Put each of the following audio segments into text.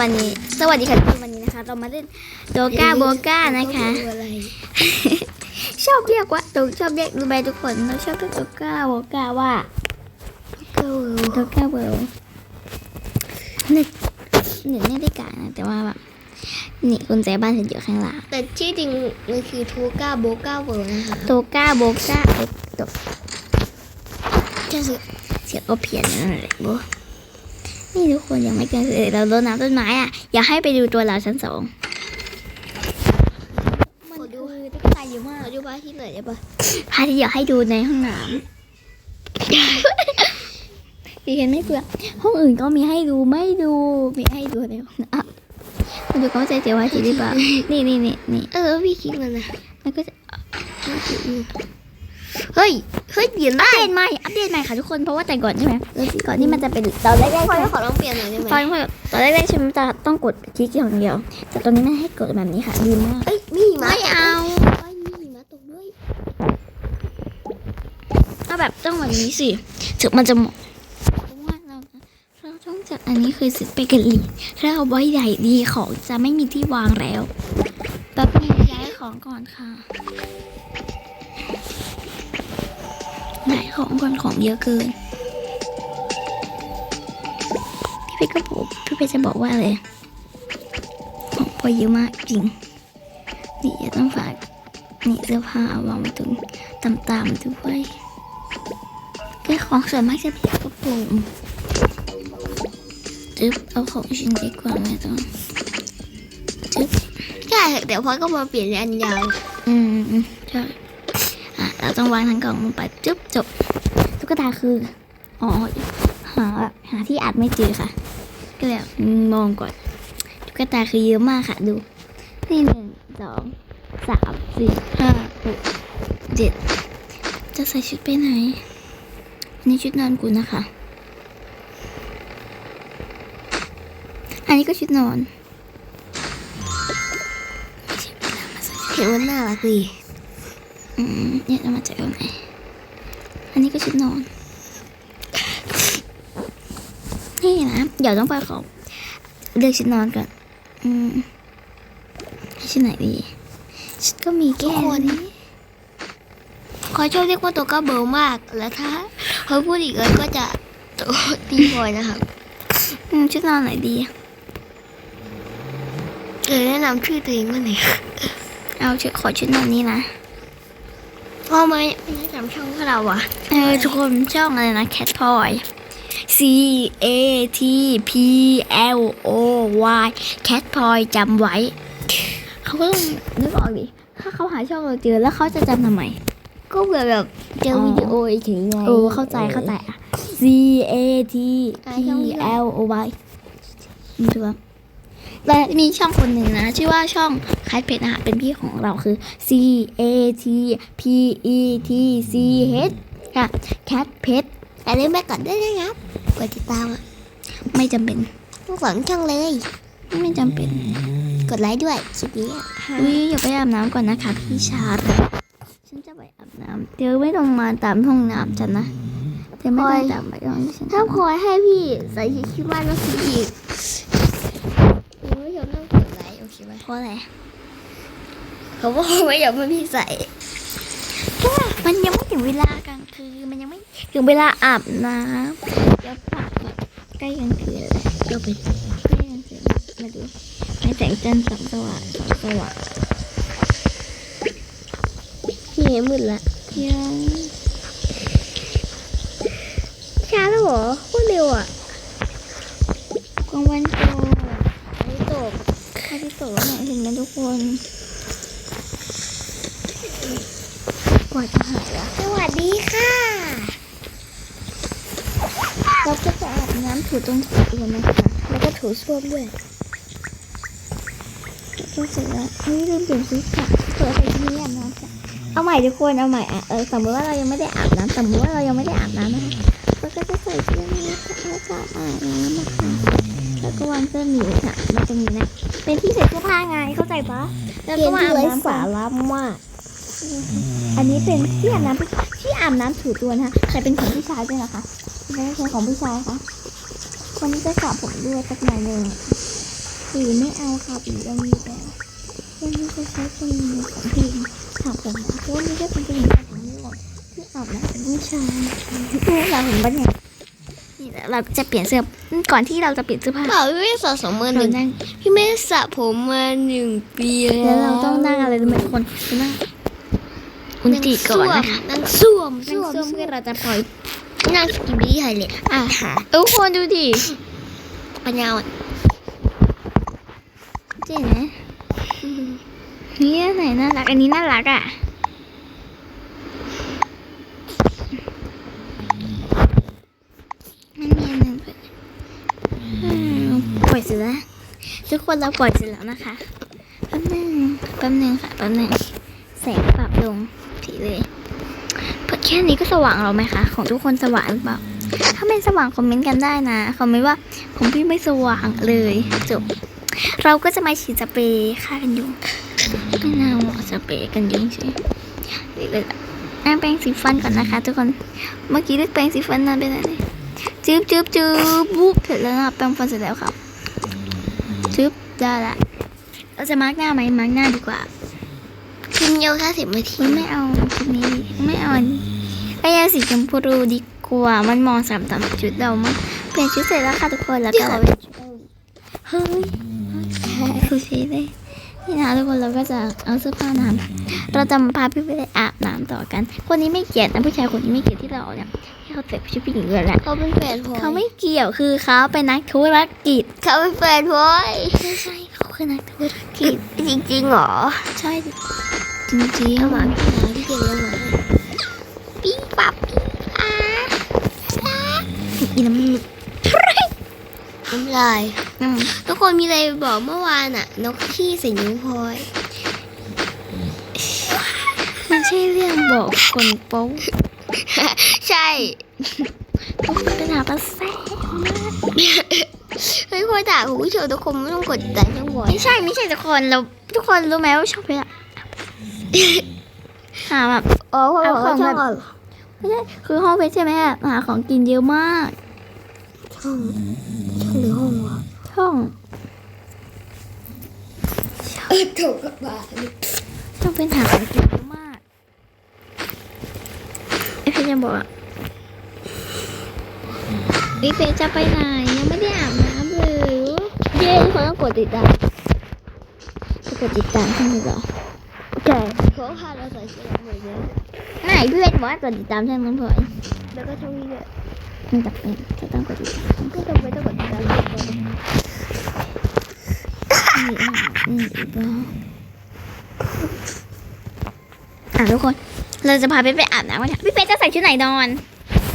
วันนี้สวัสดีค่ะทุกคนวันนี้นะคะ เรามาเล่นโดกาโบกานะคะอะไรชอบเรียกว่าตชอบเรียกดูไปทุกคนเราชอบเรียกโดกาโบกาว่าก็โดกาเบิลหนึ่งหนึ่งไม่ได้กลางนะแต่ว่าแบบนี่คุณแจบ้านฉันอยู่ข้างหลังแต่ชื่อจริงมันคือทูก้าโบก้าเวิร์นะคะโดกาโบกาเอ้ยโดจะสิเสียงก็เพี้ยนนั่นแหละโบ นี่ทุกคนยังไม่เกินเลยเรารดน้ำต้นไม้อะ อยากให้ไปดูตัวเราชั้นสองมันคือตุ๊กตาเยอะมากขอดูบ้านที่ไหนอยได้ปะพาที่อยากให้ดูในห้องน้ำพี่เห็นไม่เปลือกห้องอื่นก็มีให้ดูไม่ดูมีให้ดูในห้องน้ำมาดูเขาใจเจียวไว้ทีหรือเปล่านี่นี่นี่นี่เออพี่คิดมันนะมันก็จะ เฮ้ย เฮ้ยเปลี่ยนอัปได้เดตใหม่ อัปเดตใหม่ค่ะทุกคน เพราะว่าแต่ก่อนใช่ไหมก่อนที่มันจะเป็นตอนแรกๆพอใช่ไหมขอลองเปลี่ยนหน่อยได้ไหมตอนตอนแรกๆใช่ไหมจะต้องกดคลิกอย่างเดียว แต่ตอนนี้ไม่ให้กดแบบนี้ค่ะดีมาก เอ้ยมีหิมะไม่เอา เอ้ยมีหิมะตกด้วยก็แบบต้องแบบนี้สิถึงมันจะเหมาะเพราะว่าเราเราต้องจัดอันนี้คือสิไปกันลีถ้าเอาไว้ใหญ่ดีของจะไม่มีที่วางแล้วแบบนี้ย้ายของก่อนค่ะ ย้ายของก่อนของเยอะเกิน พี่เพชรก็บอกพี่เพชรจะบอกว่าอะไรของพอเยอะมากจริง นี่ต้องฝากนี่เสื้อผ้าวางไว้ตรงต่ำๆด้วยแค่ของส่วนมากจะเป็นกระโปรงจึ๊บเอาของชิ้นเล็กกว่าไว้ตรงจึ๊บใช่เดี๋ยวพอก็มาเปลี่ยนอันยาว อืมอืมใช่ เราต้องวางทั้งกล่องลงไปจึ๊บจบตุ๊กตาคืออ๋อหาหาที่อัดไม่เจอค่ะ ก็เลยมองก่อนตุ๊กตาคือเยอะมากค่ะดูนี่หนึ่งสองสามสี่ห้าหกเจ็ดจะใส่ชุดไปไหนอันนี้ชุดนอนกูนะคะ อันนี้ก็ชุดนอนไม่ใช่เวลามาใส่ชุดเห็นมันน่ารักดี อืมเนี่ยเอามาจากตรงไหน อันนี้ก็ชุดนอน นี่นะ เดี๋ยวต้องไปขอเลือกชุดนอนก่อน อืมให้ชุดไหนดี ชุดก็มีทุกแก้ควนนี้ขอชอบเรียกว่าตัวก้าเบิร์มาก แล้วถ้าเขาพูดอีกเอิร์ธก็จะตัวตีบอยนะครับ อืมชุดนอนไหนดีเออแนะนำชื่อตัวเองว่าไหนอยเอาชุดขอชุดนอนนี้นะ พ่อไม่ไม่แนะนำช่องให้เราอะเออทุกคนช่องอะไรนะ Cat Toy C A T P L O Y Cat Toy จำไว้ เขาก็ต้องนึกออกดิถ้าเขาหาช่องเราเจอแล้วเขาจะจำทำไม ก็เผื่อแบบเจอวิดีโอเฉยๆไงเออเข้าใจเข้าใจอะ C A T อะ P ช่องนี้ด้วย L O Y นี่ถูกปะ และมีช่องคนหนึ่งนะ ชื่อว่าช่องคัดเพชรนะคะเป็นพี่ของเราคือ C A T P E T C H ค่ะ Cat Pet แต่เล่นไปก่อนได้นะครับกดติดตามอะไม่จำเป็นทุกฝังช่องเลย ไม่จำเป็น กดไลค์ด้วยคลิปนี้อะอุ้ยอย่าไปอาบน้ำก่อนนะคะพี่ชาร์ตฉันจะไปอาบน้ำเธอไม่ต้องมาตามห้องน้ำฉันนะเธอไม่ต้องตามไปห้องที่ฉันถ้าคอยให้พี่ใส่คิดว่าต้องซื้ออีกคุณผู้ชมต้องกดไลค์โอเคไหมเพราะอะไรเขาบอกว่าอยากให้พี่ใส่มันยังไม่ถึงเวลากลางคืนมันยังไม่ถึงเวลาอาบน้ำเดี๋ยวปากแบบใกล้กลางคืนเลยเราไปใกล้กลางคืนมาดูให้แสงจันทร์สองสว่างสองสว่างพี่เห็นมืดละยังช้าแล้วเหรอโคตรเร็วอะกลางวันก็อันนี้ตาทิตย์ตกแล้วเนี่ยเห็นไหมทุกคน กว่าจะหายละสวัสดีค่ะ เราก็จะอาบน้ำถูตรงตัวนะคะ แล้วก็ถูส้วมด้วยก็เสร็จแล้วเฮ้ยลืมเปลี่ยนชุดค่ะเผื่อใส่ชุดนี้อาบน้ำค่ะเอาใหม่ทุกคน เอาใหม่อะเออสมมติว่าเรายังไม่ได้อาบน้ำสมมติว่าเรายังไม่ได้อาบน้ำนะคะเราก็จะใส่ชุดนี้ค่ะแล้วก็อาบน้ำนะคะแล้วก็วางเสื้อหนีบค่ะมาตรงนี้นะ เป็นที่ใส่เสื้อผ้าไงเข้าใจปะแล้วเกก็มมาที่อาบไร้น้ำสาก่อนระมาก อันนี้เป็นที่อาบน้ำที่อาบน้ำถูตัวนะคะแต่เป็นของผู้ชายด้วยนะคะไม่ใช่ของผู้ชายค่ะวันนี้จะสระผมด้วยสักหน่อยหนึ่งหรือไม่เอาค่ะหรือเรามีแล้ววันนี้จะใช้เป็นของพี่ถามผมเพราะว่าไม่ใช่เป็นผู้หญิงแต่ผมไม่หมดที่อาบน้ำเป็นผู้ชายผู้เราเห็นปะเนี่ยนี่แหละ เราจะเปลี่ยนเสื้อก่อนที่เราจะเปลี่ยนเสื้อผ้าเปล่าพี่ไม่สะสมมาหเรานึ่งนั่งพี่ไม่สระผมมาหนึ่งปีแล้วแล้วเราต้องนั่งอะไรรู้ไหมทุกคนคือนั่งอุนจิก่อนนะคะนั่งส้วมนั่งส้วมเพื่อเราจะปล่อยนั่งสกิบบี้ไฮเลตอะทุกคนดูดิปัญญาอ่อนเจ๋งนะนี่อันไหนน่ารักอันนี้น่ารักอะมันมีอันหนึ่งเปิดอืมปล่อยเสร็จแล้วทุกคนเราปล่อยเสร็จแล้วนะคะแป๊บนึงแป๊บนึงค่ะแป๊บนึงแสงปรับลงสีเลยเปิดแค่นี้ก็สว่างเราไหมคะ ของทุกคนสว่างหรือเปล่าถ้าไม่สว่างคอมเมนต์กันได้นะคอมเมนต์ว่าของพี่ไม่สว่างเลยจบเราก็จะมาฉีดสเปรย์ฆ่ากันยุงไม่น่าเหมาะสเปรย์กันยุงใช่เดี๋ยวเลยอะแปรงสีฟันก่อนนะคะ ทุกคนเมื่อกี้เลือกแปรงสีฟันนานไปไหนเลย จืบจืบจืบบุ๊บเสร็จแล้วนะแปรงฟันเสร็จแล้วครับจืบได้ละเราจะมาร์กหน้าไหมมาร์กหน้าดีกว่ากินเยอะแค่สิบนาทีอุ๊ยไม่เอาชุดนี้ไม่เอาอันนี้ไปเอาสีชมพูดีกว่ามันมองสามสามชุดเรามากเปลี่ยนชุดเสร็จแล้วค่ะทุกคนแล้วที่ก็ขอเป็นเฮ้ยดูสิเลยนี่นะทุกคนเราก็จะเอาเสื้อผ้าน้ำเราจะมาพาพี่ไปอาบน้ำต่อกัน คนนี้ไม่เกลียดนะผู้ชายคนนี้ไม่เกลียดที่เราเนี่ยที่ เขาเตะชุดผู้หญิงเลยแหละเขาเป็นแฟนพลอยเขาไม่เกี่ยวคือเขาเป็นนักธุรกิจเขาเป็นแฟนพลอยไม่ใช่เขาคือนักธุรกิจจริงๆเหรอใช่จริงๆเอาหมาพี่หมาที่เก่งแล้วหมาปีปับปีอาอีน้ำมันน้ำลายอืมทุกคนมีอะไรบอกเมื่อวานอะนกขี้ใส่นิ้วพลอยมันใช่เรื่องบอกคนโป๊ะ ใช่เป็นหาปลาแซ่บมากเฮ้ยพลอยด่าคุณผู้ชมทุกคนไม่ต้องกดดันช่องพลอยไม่ใช่ไม่ใช่ทุกคนเราทุกคนรู้ไหมว่าชอบเพลอะหาแบบอ๋อพลอยบอกว่าช่องเหรอไม่ใช่คือห้องเพชรใช่ไหมอะหาของกินเยอะมากช่องช่องหรือห้องวะช่องเออถูกกับบ้าช่องเป็นหาของกินเยอะมากไอเพชรจะบอก อะพี่เพชรจะไปไหนยังไม่ได้อาบน้ำเลยเย้ทุกคนต้องกดติดตามจะกดติดตามให้เหรอใช่เขาพาเราใส่เสื้อเหมือนเดิมไหนพี่เพชรบอกว่ากดติดตามช่องน้องพลอยแล้วก็ช่องนี้ด้วยไม่จำเป็นจะต้องกดติดตามก็ต้องไปต้องกดติดตามทุกคนนี่อะนี่อีกแล้วอะทุกคนเราจะพาไปไปอาบน้ำกันค่ะพี่เฟซจะใส่ชุดไหนนอน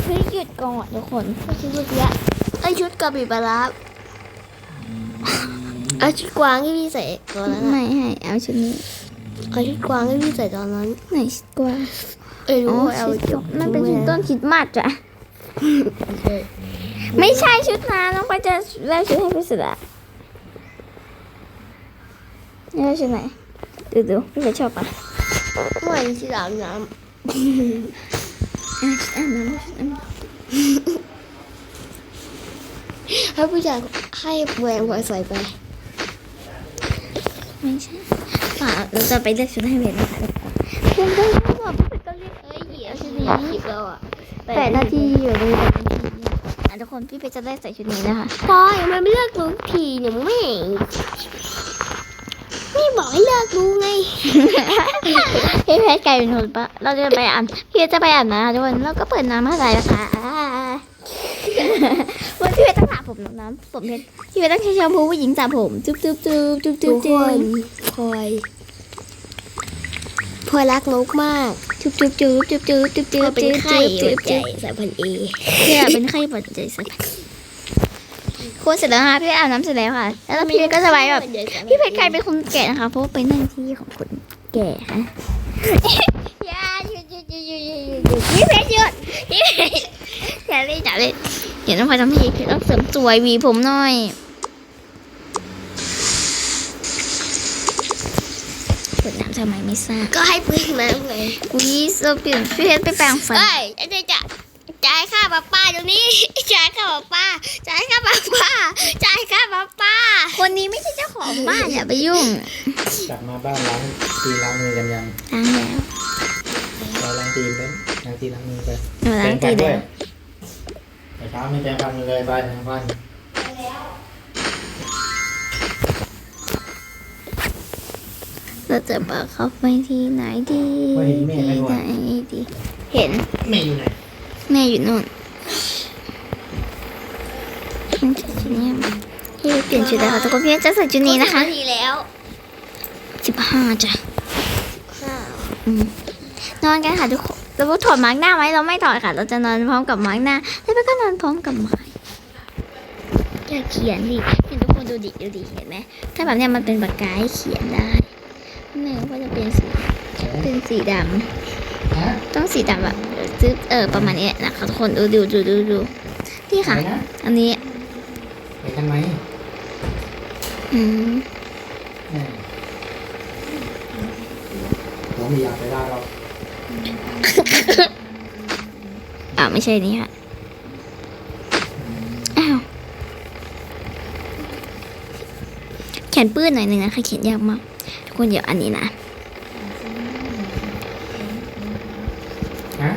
เฮ้ยหยุดก่อนทุกคนก็ชุดเมื่อกี้ไอยชุดกระบี่ปลาร้าเอาชุดกวางที่พี่ใส่ตอนนั้นอะไม่ให้เอาชุดนี้เอาชุดกวางที่พี่ใส่ตอนนั้นไหนชุดกวางเอ้ยอ๋รู้อว่าเอาชุดชุกดวางมันเป็นชุดต้นคริดมาสจ้ะไม่ใช่ชุดนั้นน้องไปจะเลือกชุดให้พี่สุดอะเลือกชุดไหนดูดูพี่เฟซชอบปะไม่ชุดอาบน้อะชุดอาบน้ำชุดอาบน้ำ ให้ผู้ชายให้แหวนพลอยใส่ไป ไม่ใช่อะเราจะไปเลือกชุดให้เฟซนะคะทุกคนเพื่อนๆเขาบอกพี่เฟซก็เลือกเอ้ยเหยียบชุดนี้คลิปเราอะแปดนาทีอยู่เลยแปดนาทีอะทุกคนพี่เพชรจะได้ใส่ชุดนี้นะคะพอยมันไม่เลิกรู้ทีเนี่ยไม่ บอกให้เลิกรู้ไง พี่เพชรกลายเป็นคนปะเราจะไปอาบพี่เพชรจะไปอาบน้ำทุกคนเราก็เปิดน้ำให้ไหลนะคะวันพี่เพชรต้องสระผมน้ำผมเพชรพี่เพชรต้องใช้แชมพูผู้หญิงสระผมจุ๊บจุ๊บจุ๊บจุ๊บจุ๊ทุบกคจุ๊บนพลอยพลอยรักนกมาก จุ๊บจุ๊บจุ๊บจุ๊บจุ๊บจุ๊บพลจุ๊อบยเป็นจุ๊บไข้จุ๊หับวใจจุ๊บสายพันธุ์เอพี่เป็นไข้ปวดใจสัก คนเสร็จแล้วนะคะพี่เพชรอาบน้ำเสร็จแล้วค่ะ แล้วพี่เพชรก็จะไปแบบพี่เพชรกลายเป็นคนแก่นะคะเพราะว่าไปนั่งที่ของคนแก่ค่ะอย่าหยุดหยุดหยุดหยุดหยุดหยุดหยุดพี่เพชรหยุดพี่เพชรอย่าเล่นอย่าเล่นเดี๋ยวน้องพลอยทำให้พี่เพชรต้องเสริมสวยหวีผมหน่อยเปิดน้ำทำไมไม่ทราบก็ให้เพื่อนมาเลยอุ้ยโซเปลี่ยนพี่เพชรไปแปรงฟันเฮ้ยจะจะ จ่ายค่าป้าป้าเดี๋ยวนี้จ่ายค่าป้าป้าจ่ายค่าป้าป้าจ่ายค่าป้าป้า คนนี้ไม่ใช่เจ้าของบ้านอย่าไปยุ่งกลับมาบ้านล้างตีนล้างมือกันยังล้างแล้วเราล้างตีนไปล้างตีนล้างมือไปหนูล้างตีนแปรงฟัด้วแล้ยวแต่เช้าไม่แปรงฟันเลยไปแปรงฟันเราจะบอกเขาไปที่ไหนดีว่าเห็นแม่ไหมที่วะไหนดี เห็นแม่อยู่ไหน แม่อยู่นู่นมันจะชุดนี้พี่เปลี่ยนชุดแล้วค่ะทุกคนพี่จะใส่ชุดนี้นะคะสิบนาทีแล้วสิบห้าจ้ะห้านอนกันค่ะทุกคนเราถอดมาร์กหน้าไหมเราไม่ถอดค่ะ เราจะนอนพร้อมกับมาร์กหน้าแล้วก็นอนพร้อมกับไม้อย่าเขียนดิเห็นทุกคนดูดิดูดิเห็นไหมถ้าแบบเนี้ยมันเป็นปากกาให้เขียนได้แม่ก็จะเป็นสีเป็นสีดำฮะ ต้องสีดำแบบซื้อเออประมาณนี้นะคะทุกคนดูดูดูดูดูนี่ค่ะไปนะอันนี้ไปกันไหมอืมแม่ผมไม่อยากไปได้หรอกอ่าไม่ใช่นี่ค่ะอ้าวเขียนปื้นหน่อยหนึ่งนะคะเขียนยากมากทุกคนเดี๋ยวอันนี้นะ ฮะ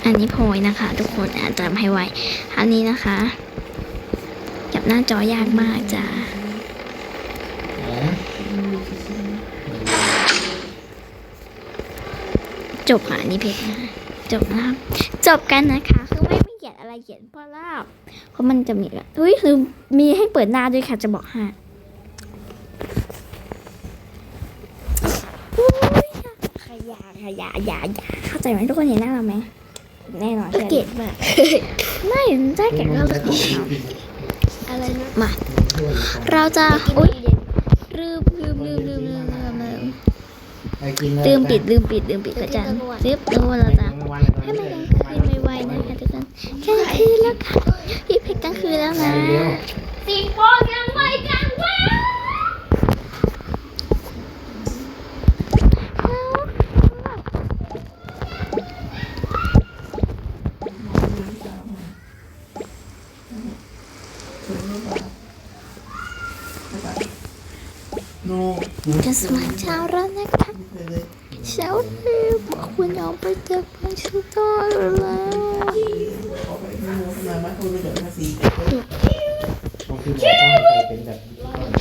อั นนี้โพยนะคะ ทุกคนอานตามให้ไวอันนี้นะคะจับหน้าจอยากมากจ้าอะจบค่ะนนี้เพจจบนะครับจบกันนะคะคือไม่ไม่เขียนอะไรเขียนเพราะว่าเพราะมันจะมีแบบเฮ้ยคือมีให้เปิดหน้าด้วยค่ะจะบอกให้อุ๊ยขยะขยะยาอยาเข้าใจไหมทุกคนเห็นหน้าเราไหม แน่นอนเกลียดมากไม่ได้แก่เราเลยของเราอะไรนะมา เราจะอุ้ยลืมลืมลืมลืมลืมลืมลืมไปกินเลยลืมปิดลืมปิดลืมปิดกระจันซึบแล้วเราจะไปให้มันกลางคืนไวๆนะคะทุกคนกลางคืนแล้วค่ะพี่เพชรกลางคืนแล้วนะเร็วสิบโมงยังไม่กลางวัน โน่ จะสมัครเช้าแล้วนะคะเช้าเร็วคุณออกไปจากบ้านชุดต่อแล้วผมคือบอกต้องไปเป็นแบบ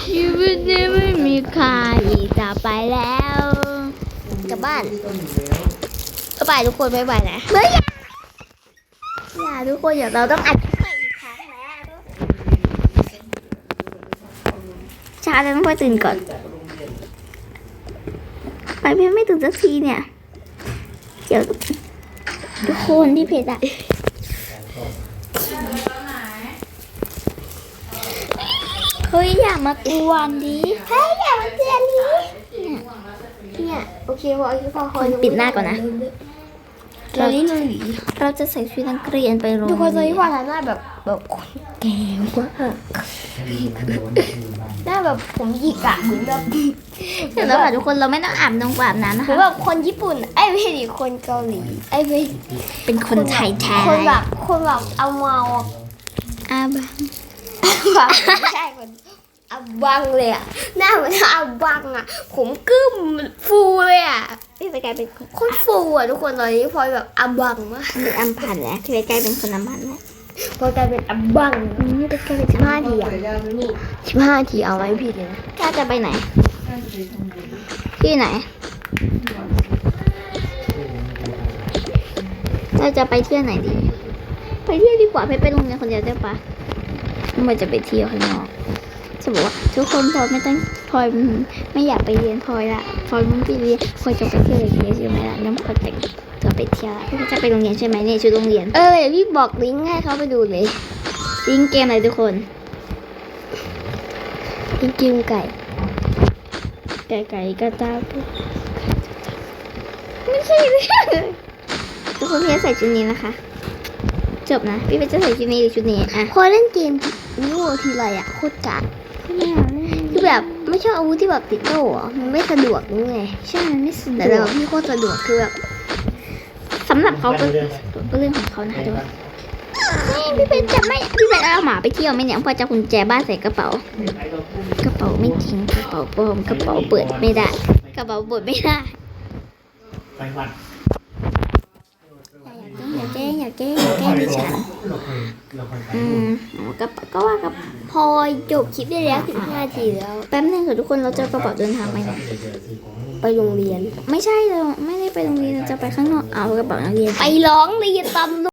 ชีวิตนี้ไม่มีค่าอีกต่อไปแล้วกลับบ้านบ๊ายบายทุกคนบ๊ายบายนะเฮ้ยอย่าอย่าทุกคนอย่าเราต้องอัดคลิปใหม่อีกครั้งแล้ว เช้าแล้วต้องไปตื่นก่อน ไปเพียงไม่ตื่นสักทีเนี่ย เดี๋ยวทุกคนที่เพจอะเฮ้ยอย่ามากวนดิเฮ้ยอย่ามาเจียนนี้เนี่ย โอเคพอโอเคพอคอยปิดหน้าก่อนนะเราลิ้นเราหลีเราจะใส่ชุดนักเรียนไปโรงทุกคนตอนเรียนี้นพอทำหน้าแบบแบบคนแก่มาก หน้าแบบผมหยิกอะเหมือนแบบเดี๋ยวเราค่ะทุกคนเราไม่ต้องอาบน้ำอาบน้ำนะเหมือคะ นแบบคนญี่ปุ่นไอ้ยไม่ใช่ดิคนเกาหลีไอ้ยไม่เป็นคนไทยแท้คนแบบคนแบบเอาเมาอาบังแบบไม่ใช่คนอาบังเลยอะหน้าเหมือนอาบังอะผมกึ้มฟูเลยอะนี่จะกลายเป็นคนฟูอะทุกคนตอนนี้พลอยแบบอาบังมากหรืออัมพันธ์แล้วที่ไปใกล้เป็นคนอัมพันธ์แล้ว พลอยกลายเป็นอาบังอืมไปใกล้เป็นสิบห้าทีอะสิบห้าทีเอาไว้ผิดเลยนะกล้าจะไปไหน ที่ไหนเราจะไปเที่ยวไหนดี ไปเที่ยวดีกว่าไปไปโรงเรียนคนเดียวได้ปะไม่จะไปเที่ยวข้างนอกจะบอกว่าทุกคนพลอยไม่ต้องพลอยไม่อยากไปเรียนพลอยละพลอยไม่ไปเรียนพลอยจะไปเที่ยวอย่างเดียวใช่ไหมล่ะน้ำพลอยแต่ง ตัวไปเที่ยวละพี่จะไปโรงเรียนใช่ไหมเนี่ยชุดโรงเรียน เออเดี๋ยวพี่บอกลิงก์ให้เขาไปดูเลยลิงก์เกมอะไรทุกคนลิงก์กิมไก่ ไก่ไก่กระตาปุ๊บไม่ใช่ไม่ใช่ทุกคนพี่จะใส่ชุดนี้นะคะ จบนะ พี่เป็นจะใส่ชุดนี้หรือชุดนี้อะพอเล่นเกมนิโอทีไรอะโคตรกากคือแบบไม่ชอบอาวุธที่แบบติดโล่อะมันไม่สะดวกนี่ไงใช่มันไม่สะดแต่วเรากพี่โคตรสะดวกคือแบบสำหรับเขาก็เรื่องก็เรื่องของเขานะคะทุกคนพี่เป็นจะไม่พี่เป็นเอาหมาไปเที่ยวไหมเนี่ยพอจะกุญแจบ้านใส่กระเป๋า กระเป๋าไม่จริงกระเป๋าปลอมกระเป๋าเปิดไม่ได้ กระเป๋าเปิดไม่ได้ไปวันอย่าแกล้งอย่าแกล้งอย่าแกล้งดิฉันเราเคยเราเคยไปอืมอ๋อกระเป๋าก็ว่ากระเป๋าพอจบคลิปได้แล้ว15นาทีแล้ว แป๊บนึงเถอะทุกคนเราเจอกระเป๋าเดินทางไปไหน ไปโรงเรียน ไม่ใช่เราไม่ได้ไปโรงเรียนเราจะไปข้างนอกเอากระเป๋านักเรียน ไปร้องเรียนตำรวจ